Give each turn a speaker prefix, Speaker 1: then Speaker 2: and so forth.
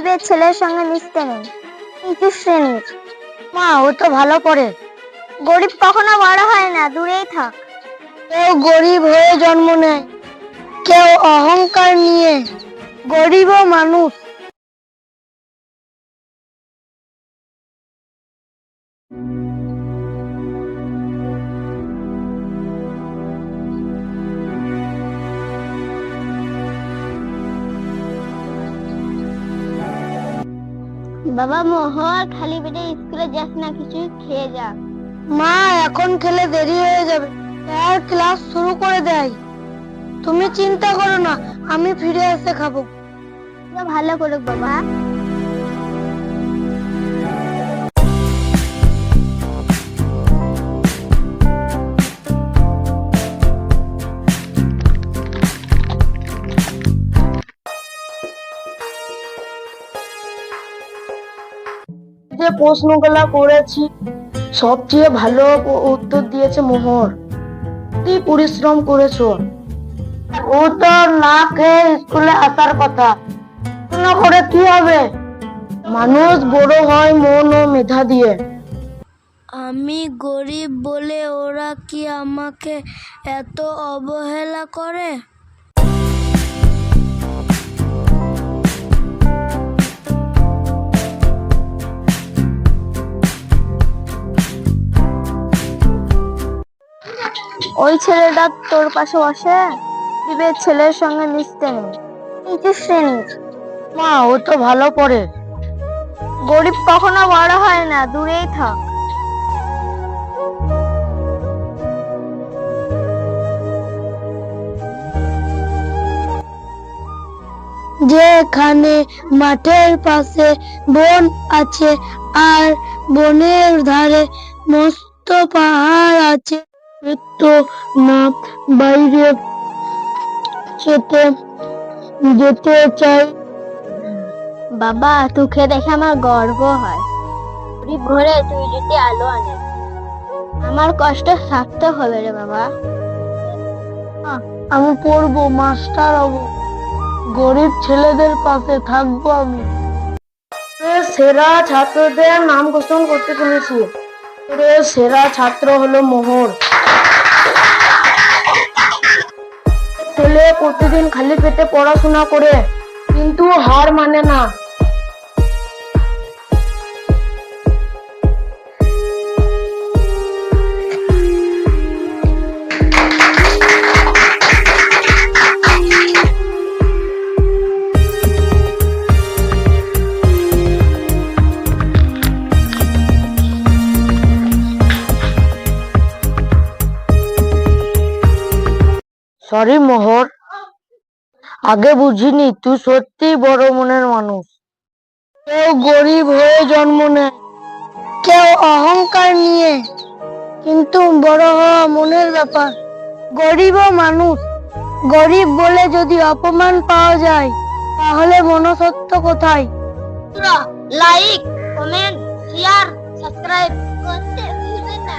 Speaker 1: গরিবের ছেলের সঙ্গে মিশতে নেই। নিচু শ্রেণির। মা, ও তো ভালো করে। গরিব কখনো বড় হয় না, দূরেই থাক। কেউ গরিব হয়ে জন্ম নেয়, কেউ অহংকার নিয়ে গরিবও মানুষ। বাবা মোহর খালি পেটে স্কুলে যাস না কিছু খেয়ে যা। মা এখন খেলে দেরি হয়ে যাবে। স্যার ক্লাস শুরু করে দেয়। তুমি চিন্তা করো না আমি ফিরে এসে খাব। ভালো করে বাবা।
Speaker 2: যে প্রশ্নগুলো করেছি, সবচেয়ে ভালো উত্তর দিয়েছে মোহর। কি পরিশ্রম করেছ? ও তো না খেয়ে স্কুলে আসার কথা। করে কি হবে? মানুষ বড় হয় মন ও মেধা দিয়ে।
Speaker 3: আমি গরিব বলে ওরা কি আমাকে এত অবহেলা করে?
Speaker 1: ওই ছেলেটা তোর পাশে বসে? দিবের ছেলের সঙ্গে মিশতে নেই। নিচু শ্রেণির
Speaker 2: মা ও তো ভালো পড়ে।
Speaker 1: গরিব কখনো বড় হয় না দূরেই থাক।
Speaker 2: যেখানে মাঠের পাশে বন আছে আর বনের ধারে মস্ত পাহাড় আছে। তো না বাইরে যেতে যেতে চাই।
Speaker 1: বাবা তোকে দেখে আমার গর্ব হয়। গরিব ঘরে তুই যদি আলো আনিস আমার কষ্ট সার্থক হবে রে বাবা।
Speaker 2: আমি পড়ব মাস্টার হব। গরিব ছেলেদের পাশে থাকব আমি। সেরা ছাত্রদের নাম ঘোষণা করতে চলেছি। সেরা ছাত্র হলো মোহর। ছেলে প্রতিদিন খালি পেটে পড়াশোনা করে কিন্তু হার মানে না। সরি মোহর, আগে বুঝিনি, তুই সত্যি বড় মনের মানুষ। কেউ গরিব হয়ে জন্ম নেয়,
Speaker 1: কেউ অহংকার নিয়ে, কিন্তু বড় হওয়া মনের ব্যাপার। গরিব মানুষ, গরিব বলে যদি অপমান পাওয়া যায়, তাহলে মনসত্ব কোথায়? লাইক কমেন্ট শেয়ার সাবস্ক্রাইব করতে ভুলবেন না।